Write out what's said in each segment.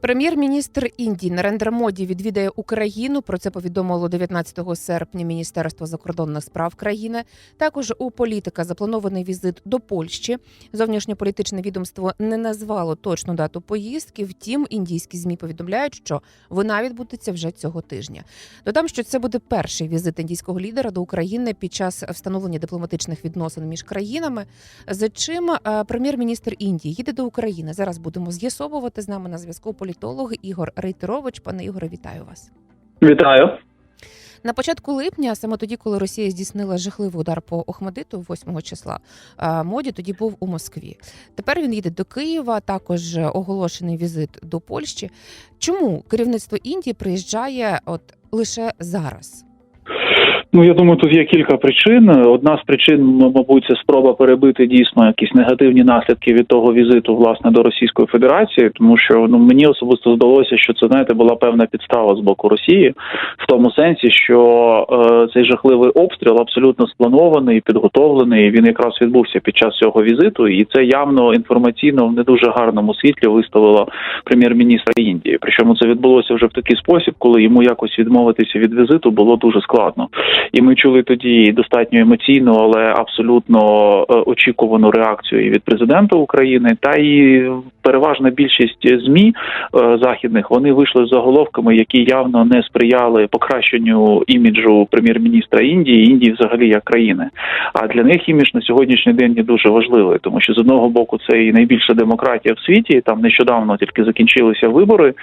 Прем'єр-міністр Індії Нарендра Моді відвідає Україну. Про це повідомило 19 серпня Міністерство закордонних справ країни. Також у політика запланований візит до Польщі. Зовнішньополітичне відомство не назвало точну дату поїздки. Втім, індійські змі повідомляють, що вона відбудеться вже цього тижня. Додам, що це буде перший візит індійського лідера до України під час встановлення дипломатичних відносин між країнами. За чим е, прем'єр-міністр Індії їде до України? Зараз будемо з'ясовувати з нами на зв'язку політолог Ігор Рейтерович. Пане Ігоре, вітаю вас. Вітаю. На початку липня, саме тоді, коли Росія здійснила жахливий удар по Охмадиту, 8 числа, моді тоді був у Москві. Тепер він їде до Києва. Також оголошений візит до Польщі. Чому керівництво Індії приїжджає от лише зараз? Ну я думаю, тут є кілька причин. Одна з причин, мабуть, це спроба перебити дійсно якісь негативні наслідки від того візиту власне до Російської Федерації, тому що ну мені особисто здалося, що це знаєте була певна підстава з боку Росії, в тому сенсі, що е, цей жахливий обстріл абсолютно спланований, підготовлений. Він якраз відбувся під час цього візиту, і це явно інформаційно в не дуже гарному світлі виставила прем'єр-міністра Індії. Причому це відбулося вже в такий спосіб, коли йому якось відмовитися від візиту було дуже складно. І ми чули тоді достатньо емоційну, але абсолютно е, очікувану реакцію і від президента України, та і переважна більшість змі е, західних вони вийшли з заголовками, які явно не сприяли покращенню іміджу прем'єр-міністра Індії, Індії взагалі як країни. А для них імідж на сьогоднішній день є дуже важливий, тому що з одного боку це і найбільша демократія в світі. Там нещодавно тільки закінчилися вибори,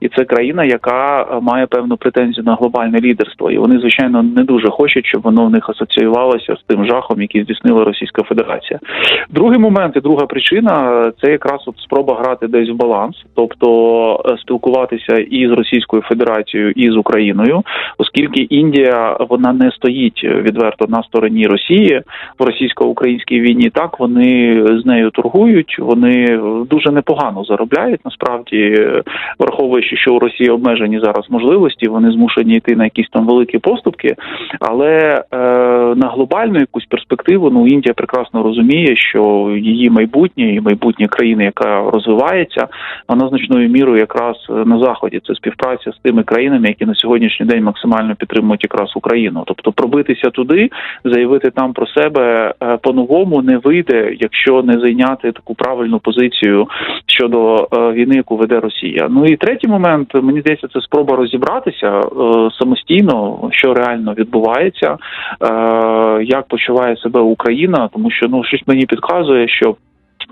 і це країна, яка е, має певну претензію на глобальне лідерство, і вони звичайно не дуже хочуть, щоб воно в них асоціювалося з тим жахом, який здійснила Російська Федерація. Другий момент і друга причина це якраз от спроба грати десь в баланс, тобто е, спілкуватися і з Російською Федерацією, і з Україною, оскільки Індія вона не стоїть відверто на стороні Росії в російсько-українській війні. Так вони з нею торгують, вони дуже непогано заробляють. Насправді, враховуючи, що у Росії обмежені зараз можливості, вони змушені йти на якісь там великі поступки. Але е, на глобальну якусь перспективу ну Індія прекрасно розуміє, що її майбутнє і майбутнє країни, яка розвивається, вона значною мірою якраз на заході. Це співпраця з тими країнами, які на сьогоднішній день максимально підтримують якраз Україну. Тобто пробитися туди, заявити там про себе е, по-новому не вийде, якщо не зайняти таку правильну позицію щодо е, війни, яку веде Росія. Ну і третій момент мені здається, це спроба розібратися е, самостійно, що реально відбувається, як почуває себе Україна, тому що ну щось мені підказує, що.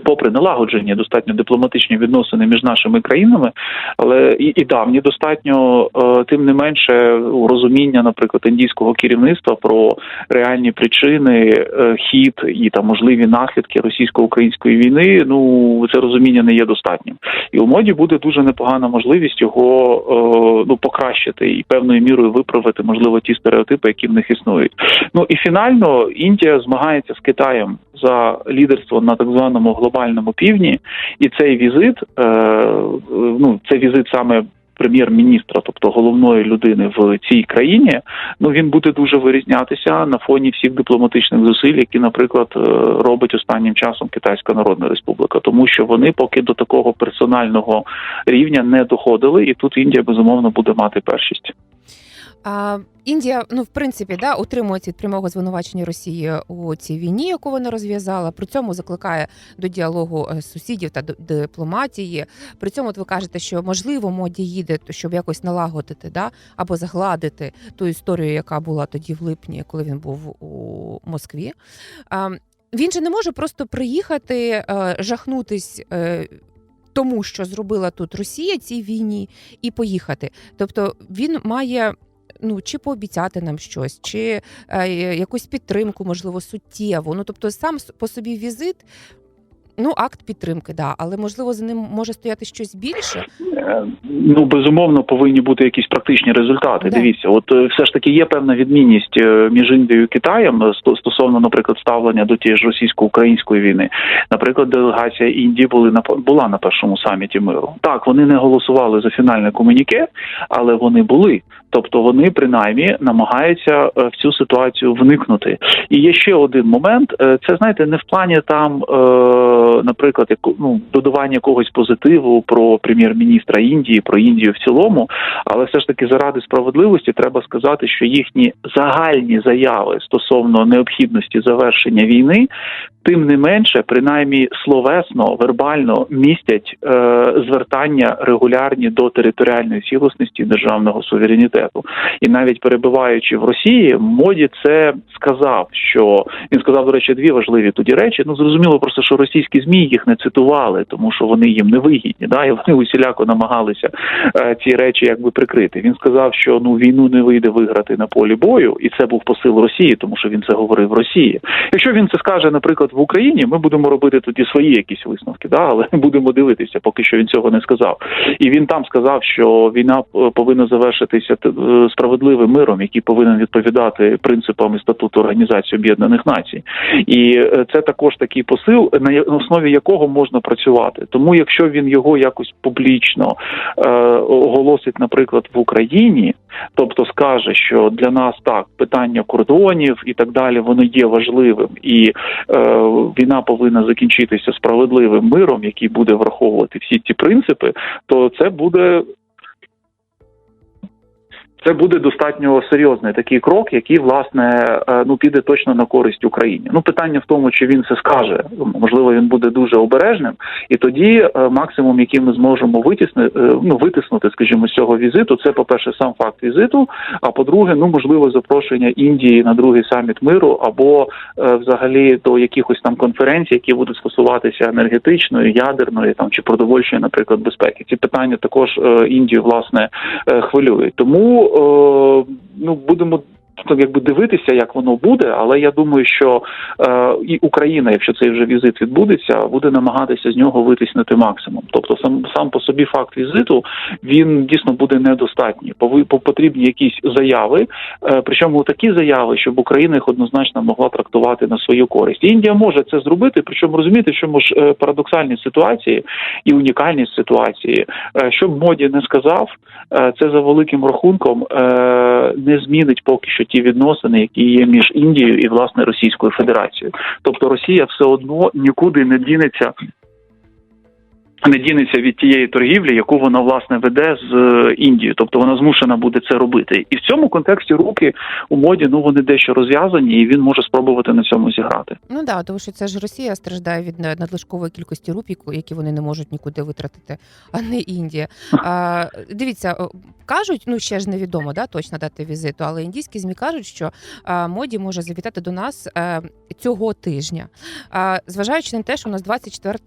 Попри налагоджені достатньо дипломатичні відносини між нашими країнами, але і, і давні достатньо е, тим не менше розуміння, наприклад, індійського керівництва про реальні причини, е, хід і там можливі наслідки російсько-української війни. Ну це розуміння не є достатнім, і у моді буде дуже непогана можливість його е, ну покращити і певною мірою виправити можливо ті стереотипи, які в них існують. Ну і фінально Індія змагається з Китаєм за лідерство на так званому глобальному півдні, і цей візит, е, ну це візит саме. Прем'єр-міністра, тобто головної людини в цій країні, ну він буде дуже вирізнятися на фоні всіх дипломатичних зусиль, які, наприклад, е, робить останнім часом Китайська Народна Республіка, тому що вони поки до такого персонального рівня не доходили, і тут Індія безумовно буде мати першість. А, Індія, ну в принципі, да, утримується від прямого звинувачення Росії у цій війні, яку вона розв'язала. При цьому закликає до діалогу е, сусідів та дипломатії. При цьому от ви кажете, що можливо моді їде, щоб якось налагодити, да, або загладити ту історію, яка була тоді в липні, коли він був у Москві. А, він же не може просто приїхати, е, жахнутись. е, Тому що зробила тут Росія цій війні, і поїхати. Тобто він має ну чи пообіцяти нам щось, чи е, якусь підтримку, можливо, суттєву. Ну тобто, сам по собі візит. Ну, акт підтримки, да, але можливо за ним може стояти щось більше. Е, Ну безумовно повинні бути якісь практичні результати. Да. Дивіться, от е, все ж таки є певна відмінність між Індією і Китаєм стосовно, наприклад, ставлення до тієї ж російсько-української війни. Наприклад, делегація Індії були на була на першому саміті миру. Так, вони не голосували за фінальне комуніке, але вони були. Тобто вони принаймні намагаються е, в цю ситуацію вникнути. І є ще один момент: е, це знаєте, не в плані там, е, наприклад, ну, додавання якогось позитиву про прем'єр-міністра Індії, про Індію в цілому, але все ж таки заради справедливості треба сказати, що їхні загальні заяви стосовно необхідності завершення війни. Тим не менше, принаймні словесно, вербально містять е, звертання регулярні до територіальної цілісності державного суверенітету. І навіть перебуваючи в Росії, моді це сказав, що він сказав, до речі, дві важливі тоді речі. Ну зрозуміло, просто що російські змі їх не цитували, тому що вони їм не вигідні. Да, і вони усіляко намагалися е, ці речі якби прикрити. Він сказав, що ну війну не вийде виграти на полі бою, і це був посил Росії, тому що він це говорив в Росії. Якщо він це скаже, наприклад, в Україні, ми будемо робити тоді свої якісь висновки, да, але будемо дивитися, поки що він цього не сказав. І він там сказав, що війна е, повинна завершитися справедливим миром, який повинен відповідати принципам і статуту Організації Об'єднаних Націй. І е, це також такий посил, на основі якого можна працювати. Тому, якщо він його якось публічно е, оголосить, наприклад, в Україні, тобто скаже, що для нас так питання кордонів і так далі, воно є важливим, і е, війна повинна закінчитися справедливим миром, який буде враховувати всі ці принципи, то це буде. Це буде достатньо серйозний такий крок, який власне е, ну піде точно на користь Україні. Ну питання в тому, чи він це скаже. Можливо, він буде дуже обережним, і тоді е, максимум, який ми зможемо витіснити, ну витиснути, скажімо, з цього візиту, це по перше, сам факт візиту. А по-друге, ну можливо, запрошення Індії на другий саміт миру або е, взагалі до якихось там конференцій, які будуть стосуватися енергетичної, ядерної там чи продовольчої, наприклад, безпеки. Ці питання також е, Індію власне е, хвилюють. Тому е, ну будемо. Якби дивитися, як воно буде, але я думаю, що е, і Україна, якщо цей вже візит відбудеться, буде намагатися з нього витиснути максимум. Тобто, сам сам по собі факт візиту він дійсно буде недостатній. Потрібні якісь заяви, е, причому такі заяви, щоб Україна їх однозначно могла трактувати на свою користь. Індія може це зробити, причому розумієте, що ж е, парадоксальні ситуації і унікальність ситуації, е, що моді не сказав, е, це за великим рахунком е, не змінить поки що ті відносини, які є між Індією і власне Російською Федерацією. Тобто Росія все одно нікуди не дінеться. Не дінеться від тієї торгівлі, яку вона власне веде з е, Індією, тобто вона змушена буде це робити, і в цьому контексті руки у моді ну вони дещо розв'язані, і він може спробувати на цьому зіграти. Ну да, тому що це ж Росія страждає від надлишкової кількості рупій, які вони не можуть нікуди витратити, а не Індія. А, дивіться, кажуть, ну ще ж невідомо, да, точно дати візиту, але індійські змі кажуть, що а, моді може завітати до нас е, цього тижня. А, зважаючи на те, що у нас 24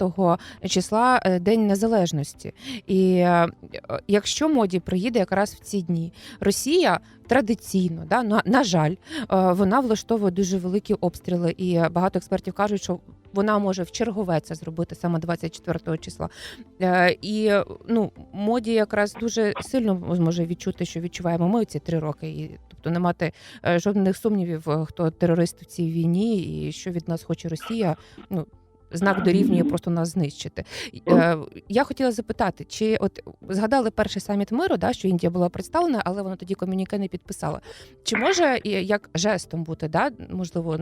числа е, День Незалежності, і е, якщо моді приїде якраз в ці дні, Росія традиційно, да, на, жаль, е, вона влаштовує дуже великі обстріли, і багато експертів кажуть, що вона може в чергове це зробити саме 24 числа. Е, І ну, моді якраз дуже сильно зможе відчути, що відчуваємо ми ці три роки, і тобто не мати жодних сумнівів, хто терорист в цій війні, і що від нас хоче Росія. Ну знак дорівнює просто нас знищити. Е, Я хотіла запитати, чи от згадали перший саміт миру, да, що Індія була представлена, але вона тоді комюніке не підписала. Чи може як жестом бути, да, можливо,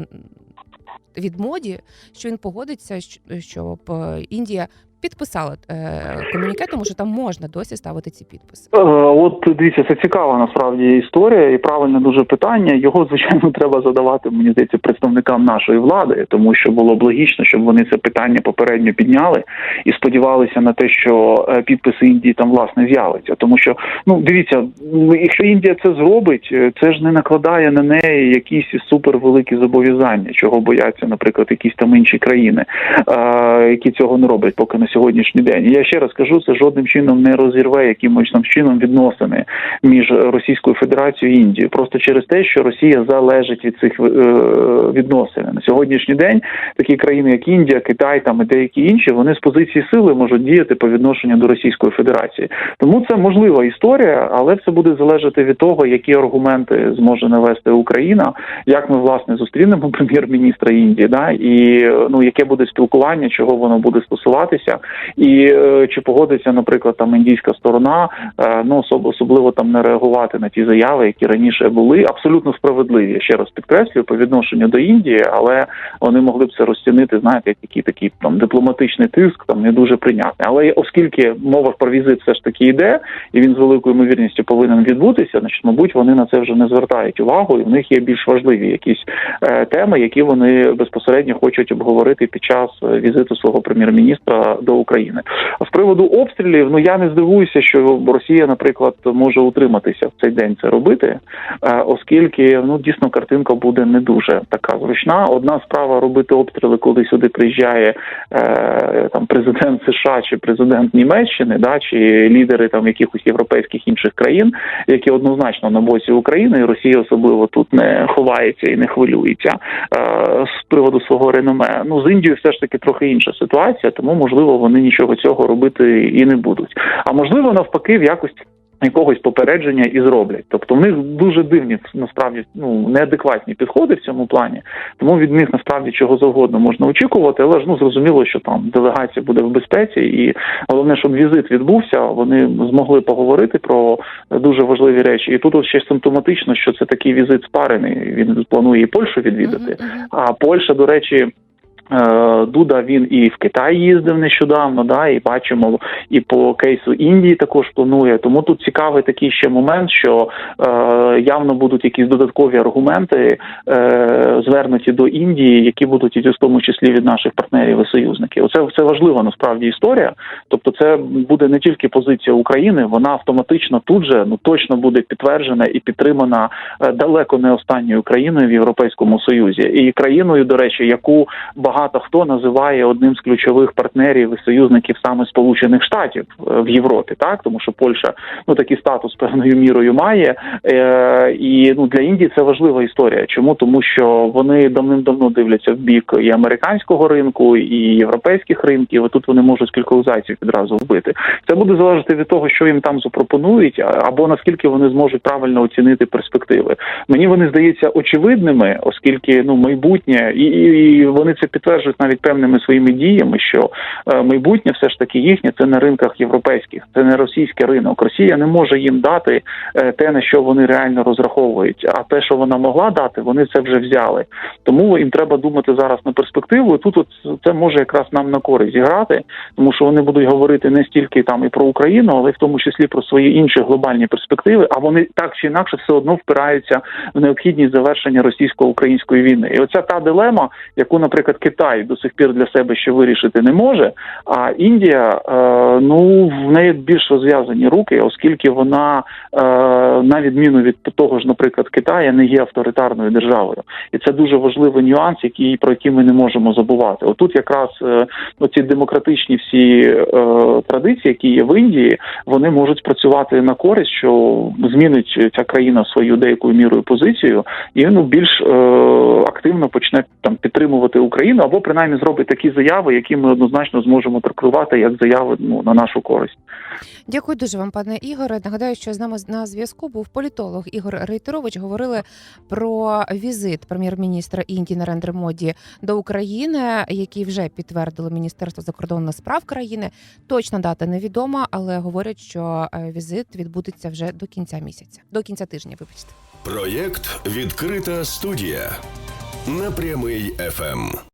від моді, що він погодиться, щоб е, Індія підписала е, комюніке, тому що там можна досі ставити ці підписи. Е, От дивіться, це цікава насправді історія і правильне дуже питання. Його звичайно треба задавати, мені здається, представникам нашої влади, тому що було б логічно, щоб вони це питання попередньо підняли і сподівалися на те, що е, підписи Індії там власне з'явиться. Тому що ну дивіться, якщо Індія це зробить, це ж не накладає на неї якісь супервеликі зобов'язання, чого бояться, наприклад, якісь там інші країни, які цього не роблять поки на сьогоднішній день. Я ще раз кажу, це жодним чином не розірве якимось там чином відносини між Російською Федерацією і Індією, просто через те, що Росія залежить від цих е, відносин на сьогоднішній день. Такі країни, як Індія, Китай там і деякі інші, вони з позиції сили можуть діяти по відношенню до Російської Федерації. Тому це можлива історія, але все буде залежати від того, які аргументи зможе навести Україна, як ми власне зустрінемо прем'єр-міністра Індії, да і ну яке буде спілкування, чого воно буде стосуватися. І е, чи погодиться, наприклад, там індійська сторона, е, ну особ- особливо там не реагувати на ті заяви, які раніше були абсолютно справедливі. Ще раз підкреслюю по відношенню до Індії, але вони могли б це розцінити, знаєте, як який такий там дипломатичний тиск, там не дуже прийнятний. Але оскільки мова про візит все ж таки йде, і він з великою ймовірністю повинен відбутися, значить, мабуть, вони на це вже не звертають увагу, і в них є більш важливі якісь е, теми, які вони безпосередньо хочуть обговорити під час е, візиту свого прем'єр-міністра до України. А з приводу обстрілів, ну я не здивуюся, що Росія, наприклад, може утриматися в цей день це робити, е, оскільки ну дійсно картинка буде не дуже така зручна. Одна справа робити обстріли, коли сюди приїжджає е, там президент США чи президент Німеччини, да чи лідери там якихось європейських інших країн, які однозначно на боці України, і Росія особливо тут не ховається і не хвилюється е, з приводу свого реноме. Ну з Індією все ж таки трохи інша ситуація, тому можливо вони нічого цього робити і не будуть. А можливо, навпаки, в якості. Якогось попередження і зроблять, тобто в них дуже дивні насправді ну неадекватні підходи в цьому плані. Тому від них насправді чого завгодно можна очікувати, але ж ну зрозуміло, що там делегація буде в безпеці, і головне, щоб візит відбувся. Вони змогли поговорити про дуже важливі речі. І тут ще симптоматично, що це такий візит спарений. Він планує і Польщу відвідати. А Польща, до речі. Е, Дуда він і в Китай їздив нещодавно, да, і бачимо, і по кейсу Індії також планує. Тому тут цікавий такий ще момент, що е, явно будуть якісь додаткові аргументи е, звернуті до Індії, які будуть іти в тому числі від наших партнерів і союзників. Оце це важлива насправді історія. Тобто, це буде не тільки позиція України, вона автоматично тут же ну точно буде підтверджена і підтримана е, далеко не останньою країною в Європейському Союзі, і країною, до речі, яку багато хто називає одним з ключових партнерів і союзників саме Сполучених Штатів е, в Європі, так тому що Польща ну такий статус певною мірою має, е, і ну для Індії це важлива історія. Чому тому, що вони давним-давно дивляться в бік і американського ринку, і європейських ринків. і Тут вони можуть кількох зайців відразу вбити. Це буде залежати від того, що їм там запропонують, або наскільки вони зможуть правильно оцінити перспективи. Мені вони здаються очевидними, оскільки ну майбутнє, і, і, і вони це підтверджують навіть певними своїми діями, що е, майбутнє все ж таки їхнє це на ринках європейських, це не російський ринок. Росія не може їм дати е, те, на що вони реально розраховують. А те, що вона могла дати, вони це вже взяли. Тому їм треба думати зараз на перспективу. І тут от це може якраз нам на користь зіграти, тому що вони будуть говорити не стільки там і про Україну, але в тому числі про свої інші глобальні перспективи. А вони так чи інакше все одно впираються в необхідність завершення російсько-української війни. І оця та дилема, яку, наприклад, Китай до сих пір для себе ще вирішити не може. А Індія, е, ну в неї більш розв'язані руки, оскільки вона е, на відміну від того ж, наприклад, Китая, не є авторитарною державою, і це дуже важливий нюанс, який про який ми не можемо забувати. Отут якраз е, оці демократичні всі традиції, які є в Індії, вони можуть спрацювати на користь, що змінить ця країна свою деякою мірою позицію, і ну більш активно почне там підтримувати Україну, або принаймні зробить такі заяви, які ми однозначно зможемо трактувати як заяви ну на нашу користь. Дякую дуже вам, пане Ігоре. Нагадаю, що з нами на зв'язку був політолог Ігор Рейтерович. Говорили про візит прем'єр-міністра Індії Нарендри Моді до України, який вже підтвердило Міністерство закордонних справ країни. Точна дата невідома, але говорять, що е, візит відбудеться вже до кінця місяця, до кінця тижня. Вибачте. Проєкт Відкрита студія на прямий ФМ.